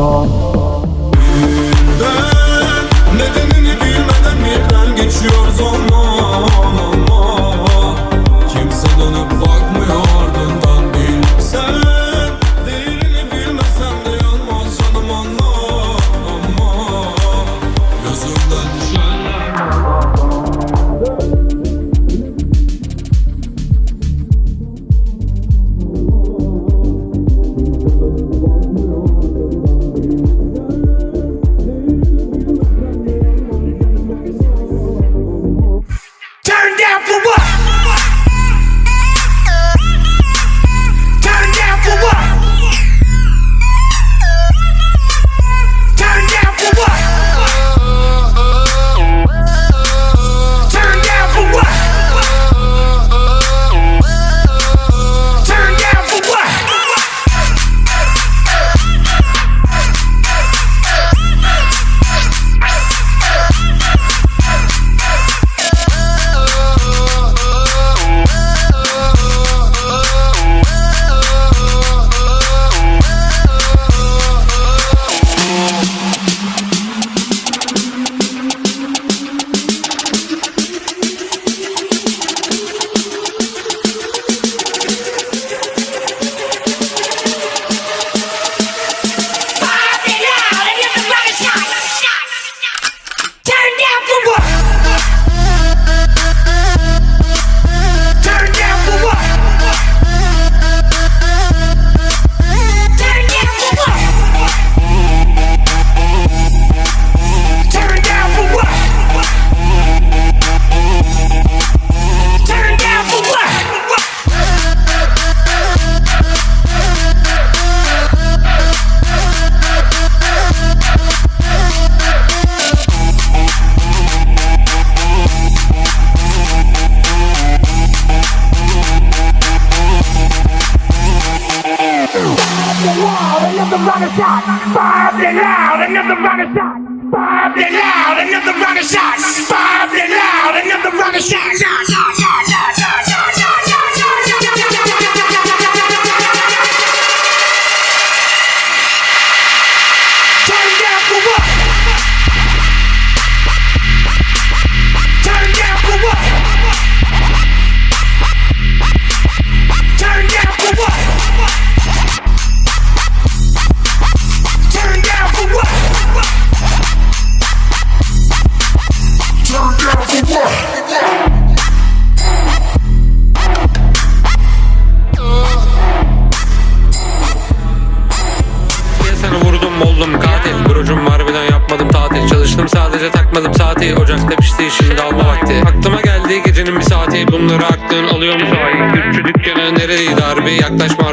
God.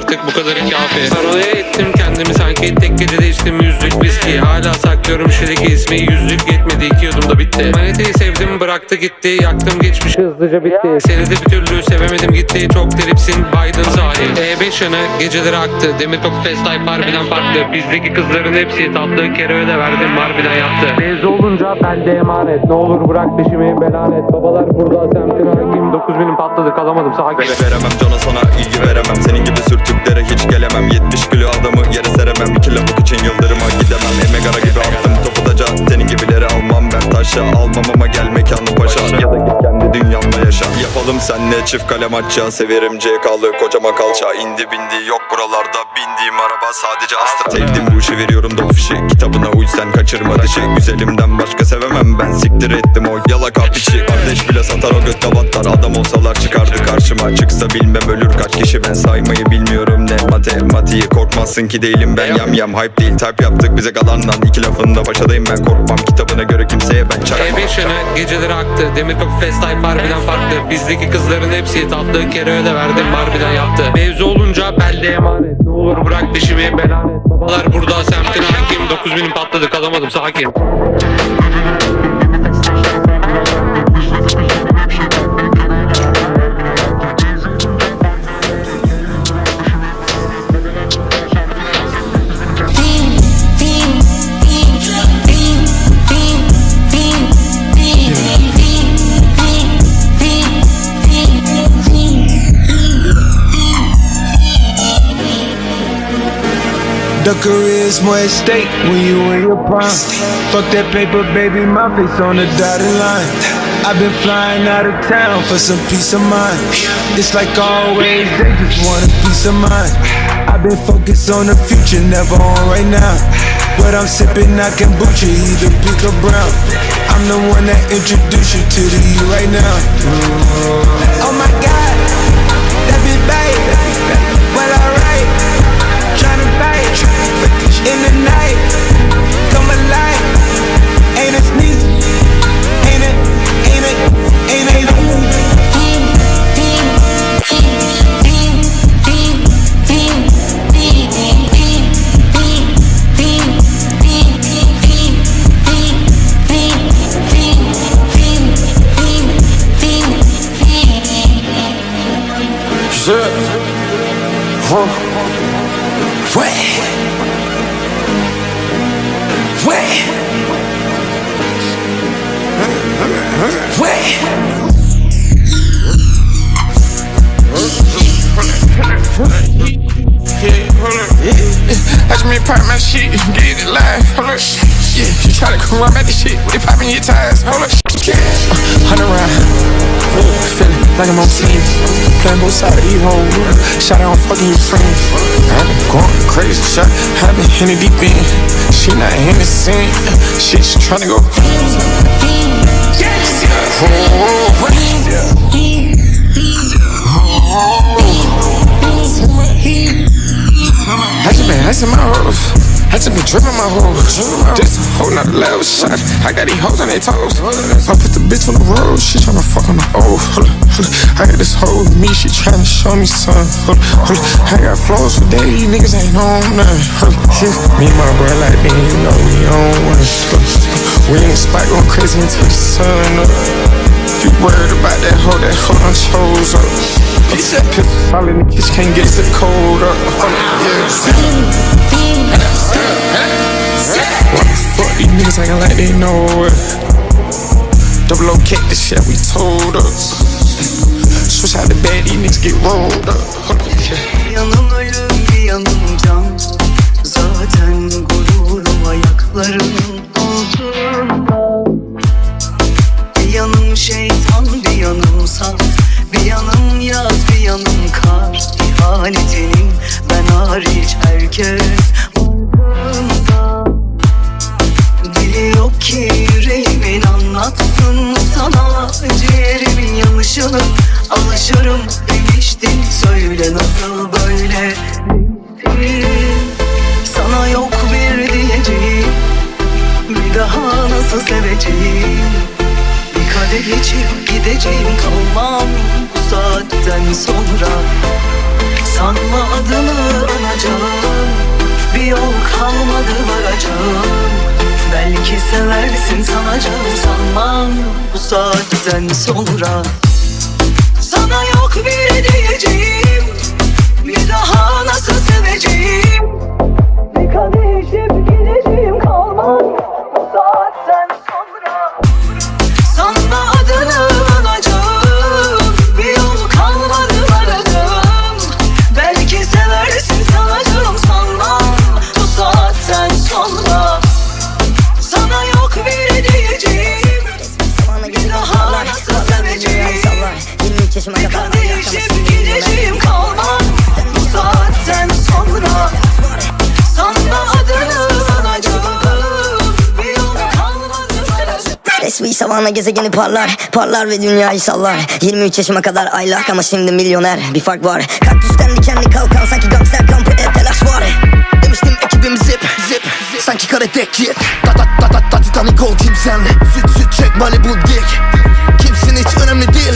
Artık bu kadar kafi Paranoya ettim kendimi sanki. Tek gecede içtim yüzlük viski. Hala saklıyorum şireki ismi. Yüzlük yetmedi iki yudumda bitti. Maniteyi bıraktı gitti Yaktım geçmiş. Hızlıca bitti. Seni de bir türlü sevemedim gitti. Çok deripsin Biden sahi E5 yanı geceleri aktı. Demir Top Fest Life harbiden farklı. Bizdeki kızların hepsi tatlı. Kere öde verdim harbiden yaptı Mevzu olunca bende emanet. Ne olur bırak peşimi belanet Babalar burada semtin hakim 9000'im patladı kalamadım sakin. Beş veremem cana sana ilgi veremem. Senin gibi sürtüklere senle çift kalem açça Severim. CK'lı kocama kalça. İndi bindi yok buralarda Bindiğim araba sadece Astra Sevdim bu işi veriyorum da fişi Kitabına uy sen kaçırma. Dişi Güzelimden başka sevemem ben. Siktir ettim o yalaka piçi Kardeş bile satar o göt gavatlar Adam olsalar çıkardı karşıma. Çıksa bilmem ölür kaç kişi. Ben saymayı bilmiyorum ne Matematiği. Korkmazsın ki değilim ben. Yam yam Hype değil type yaptık bize kalandan. İki lafında başadayım ben. Korkmam Kitabına göre kimseye ben çakmam. E5 yanı geceleri aktı. Demir Kapı Fest Life harbiden farklı. Bizdeki kızların hepsi tatlı. Kere öde verdim harbiden yaptı. Mevzu olunca belde emanet. Ne olur bırak peşimi. Belanet Babalar burada semtin hakim 9000'im patladı kalamadım sakin The more at stake when you in your prime. Fuck that paper, baby, my face on the dotted line. I've been flying out of town for some peace of mind. It's like always, they just want a piece of mind. I've been focused on the future, never on right now. But I'm sipping that kombucha, either pink or brown. I'm the one that introduced you to the you right now. Oh my God, in the night. Come alive, outside of these whole. Shout out, I'm fucking your friends. I been going crazy, shot. I been in Henny deep in. She not innocent. She just trying to go. Yes. Oh, yeah. oh. I just been hustling my hurdles. I just been dripping my hoes. This a whole nother level shot. I got these hoes on their toes. I put the bitch on the road. She tryna fuck on the. Hold up, hold up. I got this hoe with me. She tryna show me something. Hold up, hold up. I got flows for days. Niggas ain't on nothing. Hold up, yeah. Me and my bro like me. You know we on one. We in the spot going crazy until the sun up. You worried about that hoe, that hoe done chose up. Piss all in the can't get it cold up. The fuck these niggas acting like they know it? Double O kick the shit we told us. Switch out the bed, these niggas get rolled up. Diyeceğim Bir daha savana gezegeni parlar Parlar ve dünyayı sallar. 23 yaşıma kadar aylak ama şimdi milyoner. Bir fark var Kaktüsten dikenli kalkan sanki gangster kampı ev telaş var. Demiştim ekibim zip zip Sanki karate kid Da da da da da Titanic ol kimsenle Süt süt çek Malibu dik Kimsin hiç önemli değil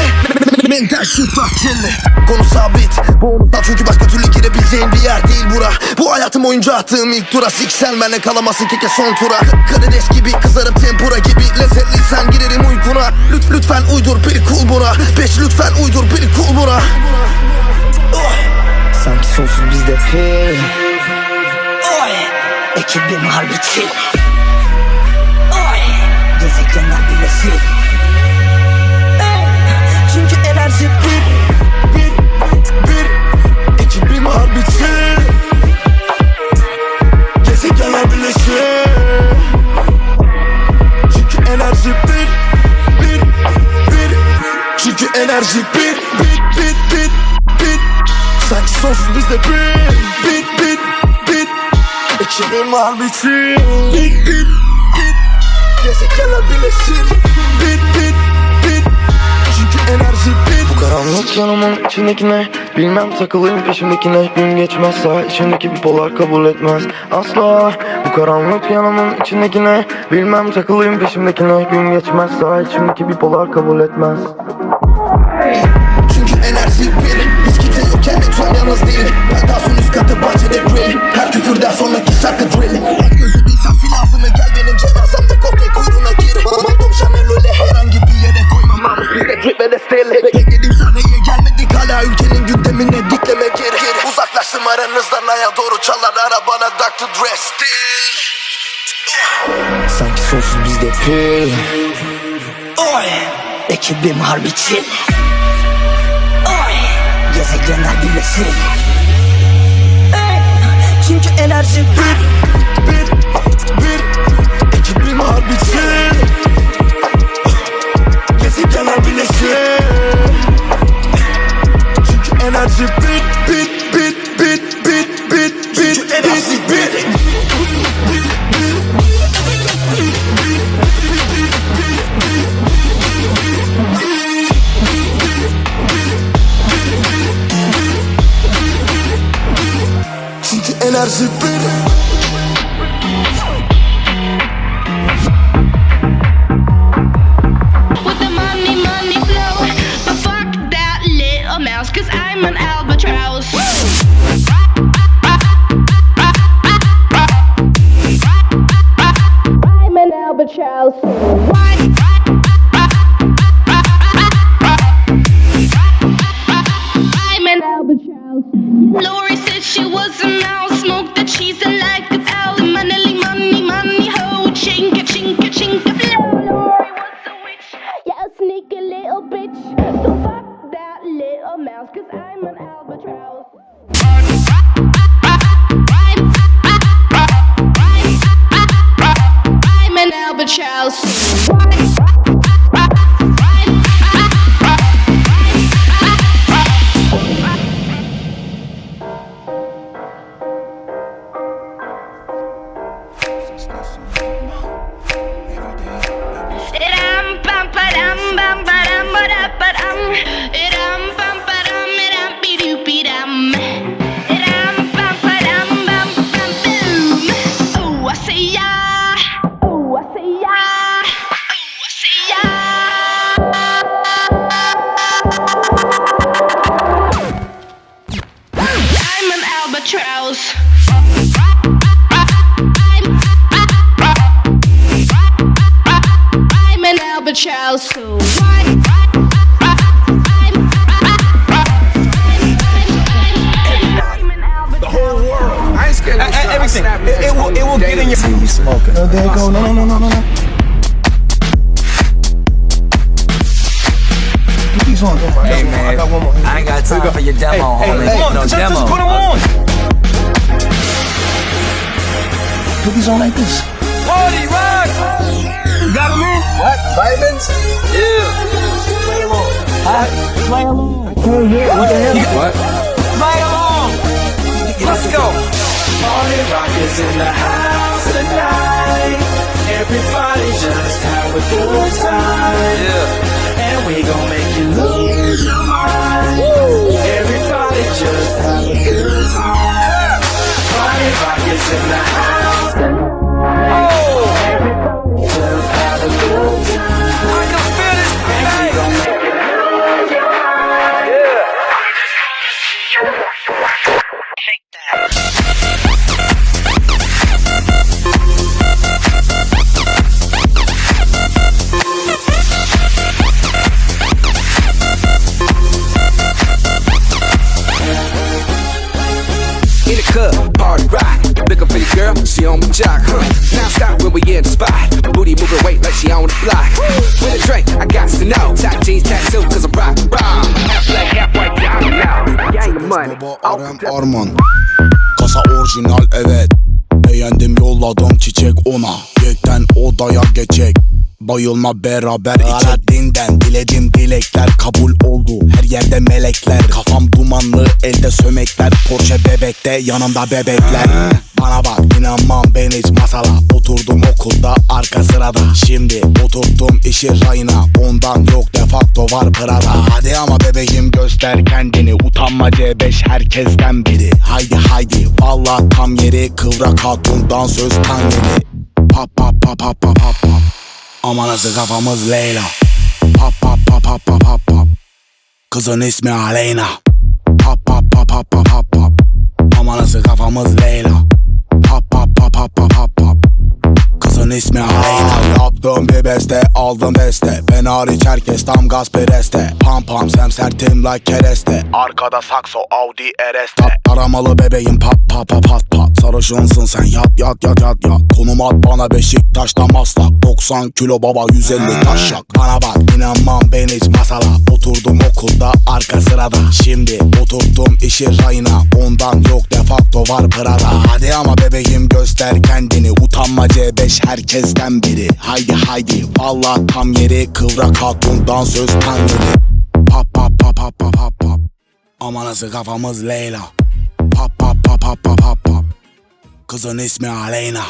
Mental şut bak çilli Konu sabit. Unutma çünkü başka türlü girebileceğin bir yer değil bura. Bu hayatım oyuncu attığım ilk tura. Siksen benle kalamazsın keke son tura. Karides gibi kızarıp tempura gibi. Lezzetliysen girerim uykuna. Lüt, Lütfen uydur bir kul buna. Beş lütfen uydur bir kul buna. Sanki sonsuz bizde pil. Oy. Ekibim harbi chill Oy. Gezegenler birleşir Ey, enerji bir, bir, bir, bir, bir Sanki sonsuz bizde bir, bir, bir, bir Ekibim harbi chill Bir, bir, bir Gezegenler birleşir Bir, bir, bir Çünkü enerji bir Bu karanlık yanımın içindekine. Bilmem takılayım peşimdekine. Gün geçmezse içimdeki bipolar kabul etmez. Asla. Bu karanlık yanımın içindekine. Bilmem takılayım peşimdekine. Gün geçmezse içimdeki bipolar kabul etmez yalnız değil. Pentasyon üst katı bahçede grill. Her küfürden sonraki şarkı drill. Aç gözü değilsen finansını gel benim cenazemde Kopya kuyruğuna gir. Mantom Chanel öyle herhangi bir yere koymam. Bir de drip ve de still Beklediğim sahneye gelmedik hala ülkenin gündemine dikleme gir. Uzaklaştım aranızdan aya doğru çalar arabana Dr. Dre still Sanki sonsuz bizde pil. Oy Ekibim harbi chill Gezegenler birleşir Ey, Çünkü enerji bir bir, bir. Ekibim harbi chill Gezegenler birleşir Çünkü enerji bir, Çünkü albatross. So why? I ain't everything. It, it will, it will get in your. See me smoking. Oh, there you go. No, no, no, no, no, no. Put these on. Don't mind. I got one more. I ain't got time for your demo, homie. hey, no just- demo. just put 'em on. Uh, put these on like this. Party rock. You got them in? What? Vitamins? Yeah. Play along. Huh? Play along. Yeah. What the hell? What? Play along. Let's go. Party rock is in the house tonight. Everybody just have a good time. Yeah. And we gon' make you lose your mind. Everybody just have a good time. Party rock is in the house tonight. She on the block. With a drink, I got to know. Top jeans tattoo, cause I'm rock, rock. Half black, half white, I don't know. Gang money. Arem Arman Kasa orijinal evet Beğendim yolladım çiçek ona Yekten odaya geçecek Bayılma beraber içek Dinden diledim dilekler kabul oldu. Her yerde melekler Kafam dumanlı elde sömekler. Porsche bebekte yanımda bebekler. Bana bak inanmam ben hiç masala. Oturdum okulda arka sırada. Şimdi oturttum işi rayına. Ondan yok defakto var Prada Hadi ama bebeğim göster kendini. Utanma C5 herkesten biri. Haydi haydi. Valla tam yeri Kıvrak hatundan söz tan yeri Pap pap pap pap pap pap pap Aman nasıl kafamız Leyla Pap pap pap pap pap pap pap Kızın ismi Aleyna Pap pap pap pap pap pap pap Aman nasıl kafamız Leyla Pap pap pap pap pap pap pap Kızın ismi Aleyna. Yaptım bir beste aldım beste. Ben hariç herkes tam gaz pereste Pam pam sem sertim like kereste. Arkada sakso Audi RS Tat aramalı bebeğim pat pat pat pat pat. Sarışınsın sen yat yat yat yat yat. Konum at bana Beşiktaş'ta maslak. 90 kilo baba 150 taşak Bana bak inanmam ben hiç masala. Oturdum okulda arka sırada. Şimdi oturttum işi rayına. Ondan yok defakto var Prada Hadi ama bebeğim göster kendini. Utanma C5 herkesten biri. Haydi haydi. Valla tam yeri Kıvrak hatundan söz tan yeri Pap pap pap pap pap pap pap. Ama nasıl kafamız Leyla. Pap pap pap pap pap pap pap. Kızın ismi Aleyna.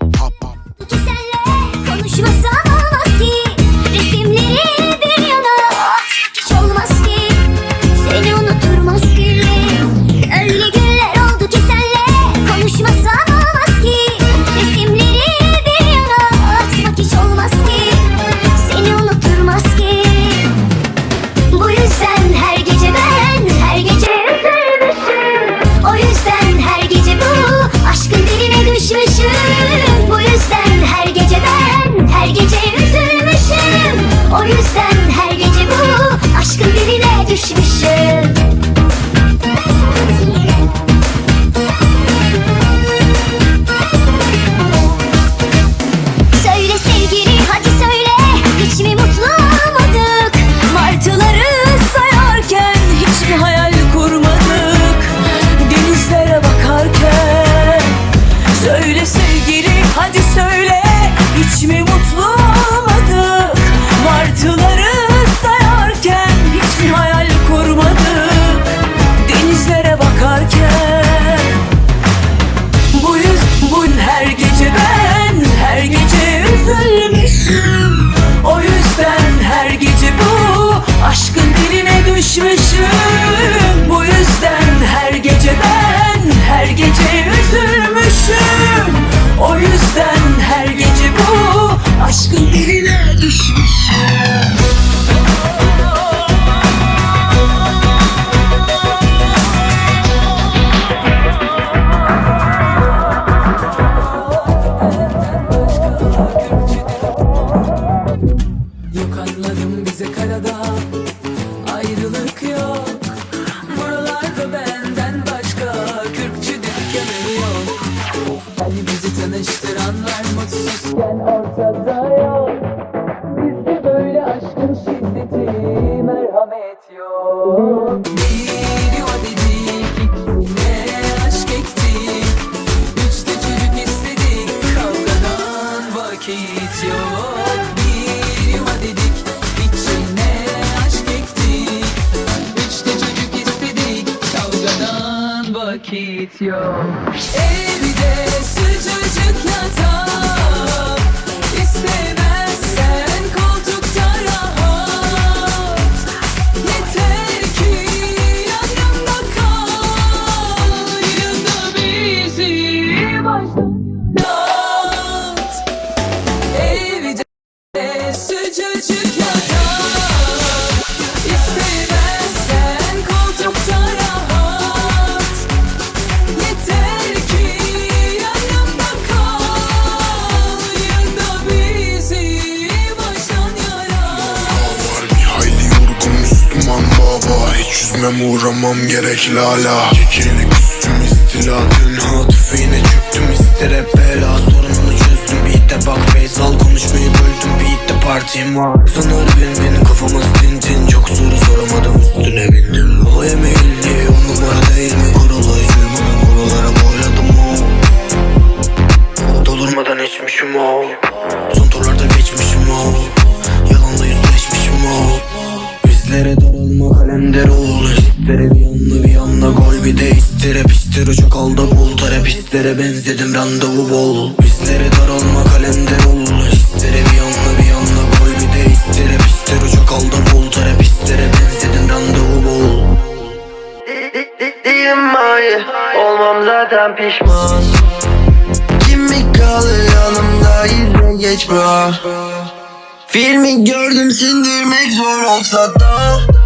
Pap pap. Ki senle konuşmasam olmaz ki. Resimleri bir yana. Hiç olmaz ki. Seni unuturmaz ki yok yüzmem uğramam gerek lala? Kekelik üstüm istila Tenha tüfeğine çöktüm. İster hep bela Sorununu çözdüm. Beat'te bak Faysal konuşmayı böldüm. Beat'te partim var. Sanar bin bin kafamız tin tin Çok soru soramadım üstüne bindim. Olaya meyilli on numara değil mi? Kurulay uyumadım buralara boyladım o. Dolurmadan içmişim o. Son turlarda geçmişim o. Yalanla yüzleşmişim o. Bizlere daralma kalender ol Hislere bir yanla bir yanla gol Bir de istere pistere çok alda bul Terapistlere benzedim randevu bol. Bizlere daralma kalender ol Hislere bir yanla bir yanla gol Bir de istere pistere çok alda bul Terapistlere benzedim randevu bol. Değilim hayır Olmam zaten pişman. Kimlik kalır yanımda izle geç bro Filmi gördüm sindirmek zor olsa da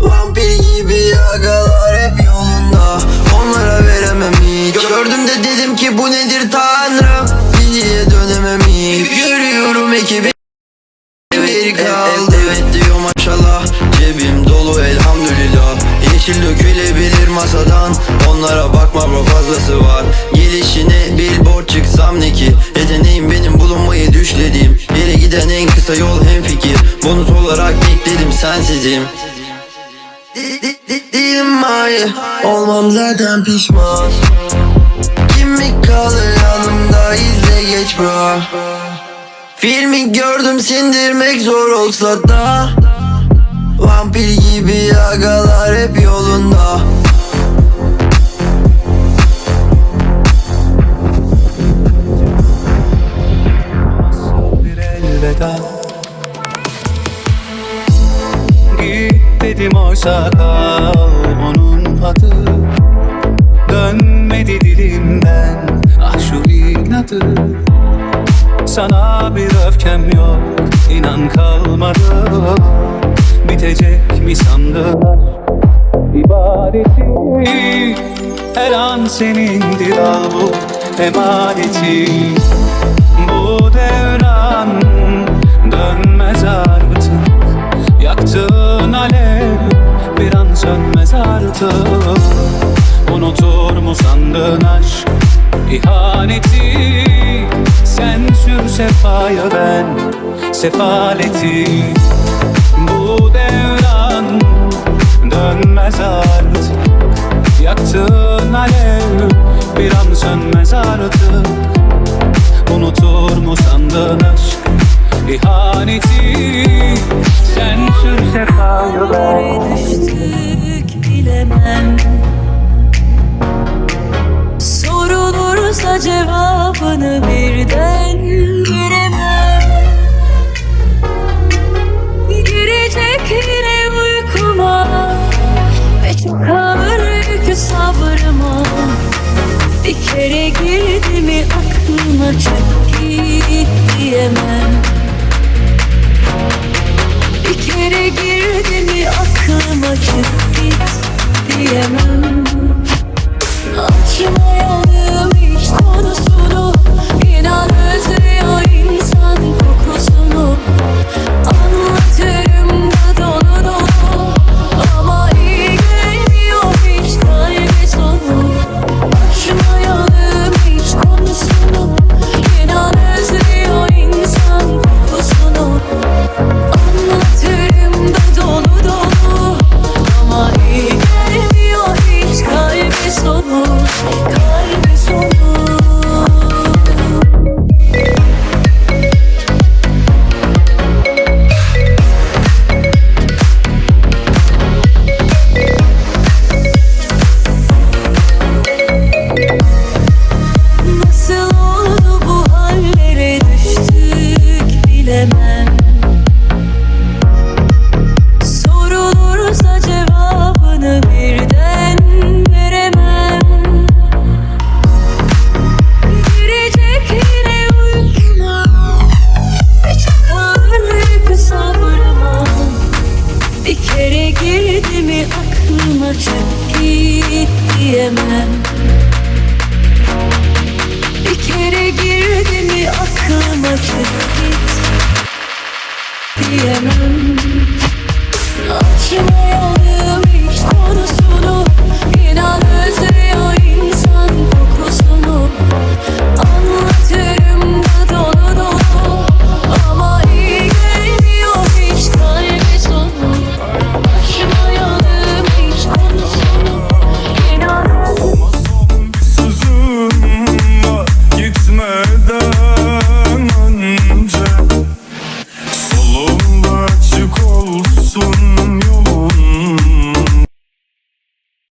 Vampir gibi agalar hep yolunda. Onlara veremem hiç. Gördüm de dedim ki bu nedir tanrım? Bilgiye dönemem hiç. Görüyorum ekibi bir kaldı. Evet diyor maşallah. Cebim dolu elhamdülillah. Yeşil dökülebilir masadan. Onlara bakma bro fazlası var. Gelişine billboard çıksam ne ki? Yeteneğim benim bulunmayı düşlediğim Yere giden en kısa yol hem fikir. Bonus olarak ekledim sensizim Değilim hayır Olmam zaten pişman. Kimlik kalır yanımda? İzle geç bro. Filmi gördüm sindirmek zor olsa da. Vampir gibi agalar hep yolunda dedim oysa kal onun adı. Dönmedi dilimden ah şu inadı. Sana bir öfkem yok inan kalmadı. Bitecek mi sandın ibadeti. Her an senindir al bu emaneti. Bu devran artık Unutur mu sandın aşk ihaneti? Sen sür sefaya ben sefaleti